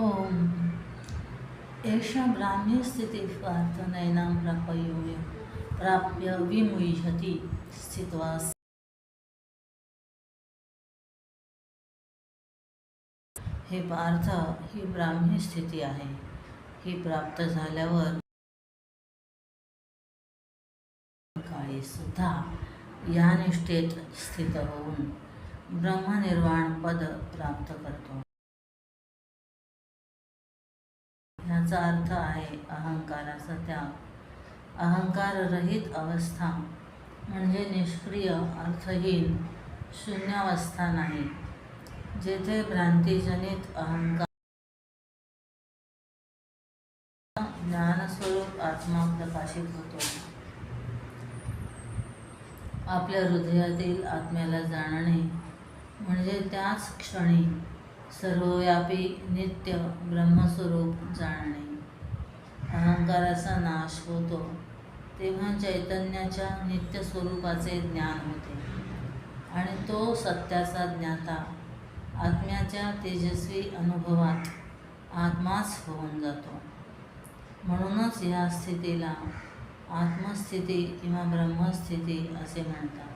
ओम। एषा ब्राह्मी स्थितिः प्रार्थनैनां प्रापयोम्य प्राप्य विमुह्यति स्थित्वा हे पार्थ ही ब्राह्मी स्थिती आहे. ही प्राप्त झाल्यावर काळी सुद्धा या निष्ठेत स्थित होऊन ब्रह्मनिर्वाण पद प्राप्त करतो. ह्याचा अर्थ आहे अहंकाराचा त्याग. अहंकाररहित अवस्था म्हणजे निष्क्रिय अर्थहीन शून्यावस्था नाही जेथे भ्रांतीजनित अहंकार ज्ञानस्वरूप आत्मा प्रकाशित होतो. आपल्या हृदयातील आत्म्याला जाणणे म्हणजे त्याच क्षणी सर्वव्यापी नित्य ब्रह्मस्वरूप जाणणे. अहंकाराचा नाश होतो तेव्हा चैतन्याच्या नित्य स्वरूपाचे ज्ञान होते. आणि तो सत्याचा ज्ञाता आत्म्याच्या तेजस्वी अनुभवात आत्माच होऊन जातो. म्हणूनच ह्या स्थितीला आत्मस्थिती किंवा ब्रह्मस्थिती असे म्हणतात.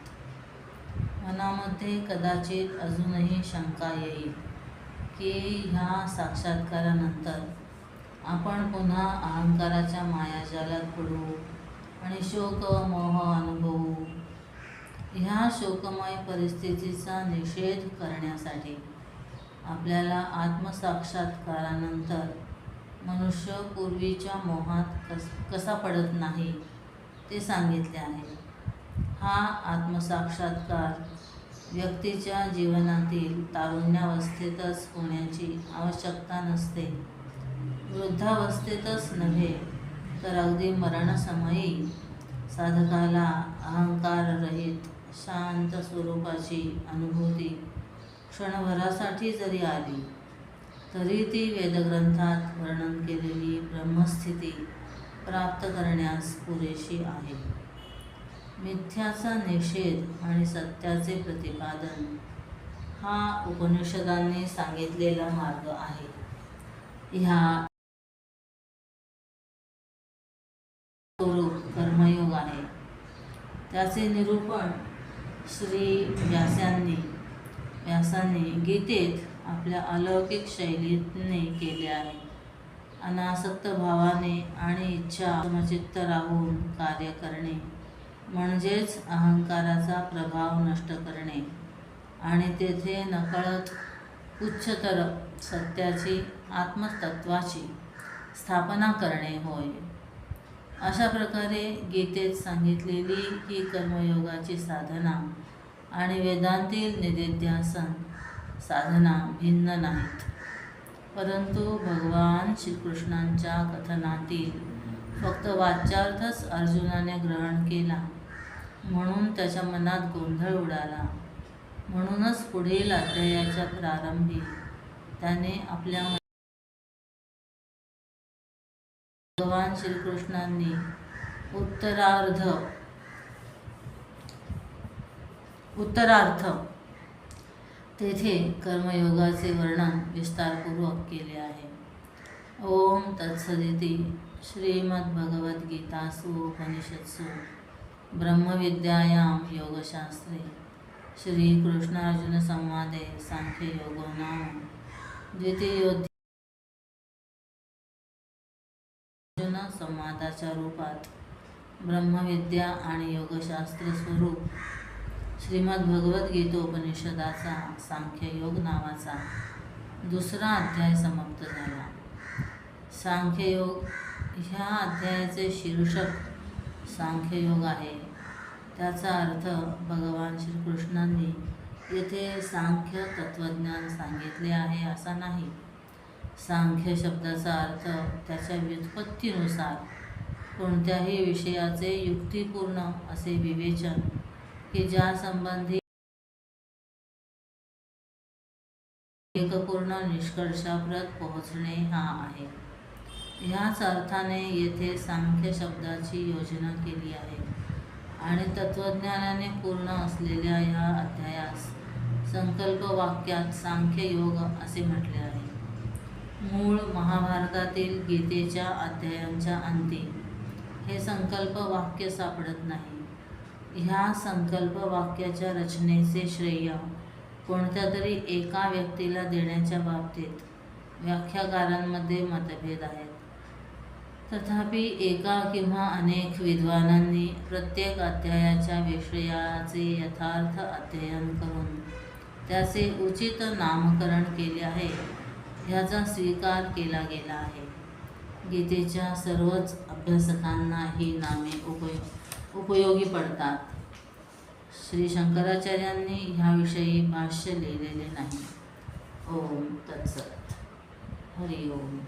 मनामध्ये कदाचित अजूनही शंका येईल. की ह्या साक्षात्कारानंतर आपण पुन्हा अहंकाराच्या मायाजालात पडू आणि शोक मोह अनुभवू ह्या शोकमय परिस्थितीचा निषेध करण्यासाठी आपल्याला आत्मसाक्षात्कारानंतर मनुष्य पूर्वीच्या मोहात कस कसा पडत नाही ते सांगितले आहे. हा आत्मसाक्षात्कार व्यक्तीच्या जीवनातील तारुण्यावस्थेतच होण्याची आवश्यकता नसते. वृद्धावस्थेतच नव्हे तर अगदी मरणसमयी साधकाला अहंकाररहित शांत स्वरूपाची अनुभूती क्षणभरासाठी जरी आली तरी ती वेदग्रंथात वर्णन केलेली ब्रह्मस्थिती प्राप्त करण्यास पुरेशी आहे. मिथ्याचा निषेध आणि सत्याचे प्रतिपादन हा उपनिषदांनी सांगितलेला मार्ग आहे. ह्या स्वरूप कर्मयोग आहे. त्याचे निरूपण श्री व्यासांनी व्यासांनी गीतेत आपल्या अलौकिक शैलीने केले आहे. अनासक्त भावाने आणि इच्छा समचित्त राहून कार्य करणे. म्हणजेच अहंकाराचा प्रभाव नष्ट करणे. आणि तेथे नकळत उच्चतर सत्याची आत्मतत्वाची स्थापना करणे होय. अशा प्रकारे गीतेत सांगितलेली ही कर्मयोगाची साधना आणि वेदांतील निदिध्यासन साधना भिन्न नाहीत. परंतु भगवान श्रीकृष्णांच्या कथनातील फक्त वाच्यार्थच अर्जुनाने ग्रहण केला. म्हणून त्याच्या मनात गोंधळ उडाला. म्हणूनच पुढील अध्यायाच्या प्रारंभी त्याने आपल्या भगवान श्रीकृष्णांनी उत्तरार्ध उत्तरार्थ तेथे कर्मयोगाचे वर्णन विस्तारपूर्वक केले आहे. ओम तत्सदिती श्रीमद्भगवद्गीतासु उपनिषत्सु ब्रह्मविद्यायां योगशास्त्रे श्रीकृष्णार्जुनसंवादे साङ्ख्ययोगो नाम द्वितीयोध्याय संवादाच्या रूपात ब्रह्मविद्या आणि योगशास्त्र स्वरूप श्रीमद्भगवद्गीतोपनिषदाचा सांख्ययोग नावाचा दुसरा अध्याय समाप्त झाला. सांख्ययोग. ह्या अध्यायाचे शीर्षक सांख्ययोग आहे. त्याचा अर्थ भगवान श्रीकृष्णांनी येथे सांख्य तत्त्वज्ञान सांगितले आहे असा नाही. सांख्य शब्दाचा अर्थ त्याच्या व्युत्पत्तीनुसार कोणत्याही विषयाचे युक्तिपूर्ण असे विवेचन की ज्या संबंधी एकपूर्ण निष्कर्षाप्रत पोहोचणे हा आहे. ह्याच अर्थाने येथे सांख्य शब्दाची योजना केली आहे. आणि तत्त्वज्ञानाने पूर्ण असलेल्या ह्या अध्यायास संकल्प वाक्यात सांख्य योग असे म्हटले आहे. मूळ महाभारतातील गीतेच्या अध्यायांच्या अंती हे संकल्प वाक्य सापडत नाही. ह्या संकल्प वाक्याच्या रचनेचे श्रेय कोणत्या तरी एका व्यक्तीला देण्याच्या बाबतीत व्याख्याकारांमध्ये मतभेद आहेत. तथापि एका किंवा अनेक विद्वानांनी प्रत्येक अध्यायाच्या विषयाचे यथार्थ अध्ययन करून त्याचे उचित नामकरण केले आहे ह्याचा स्वीकार केला गेला आहे. गीतेच्या सर्वच अभ्यासकांना ही नामे उपयो उपयोगी पडतात. श्री शंकराचार्यांनी ह्याविषयी भाष्य लिहिलेले नाही. ओम तत्सत. हरि ओम.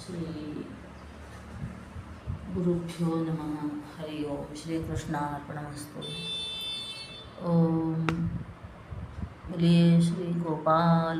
श्री गुरुभ्यो नमः हरि ओम श्रीकृष्णार्पणमस्तु। ओम श्री गोपाल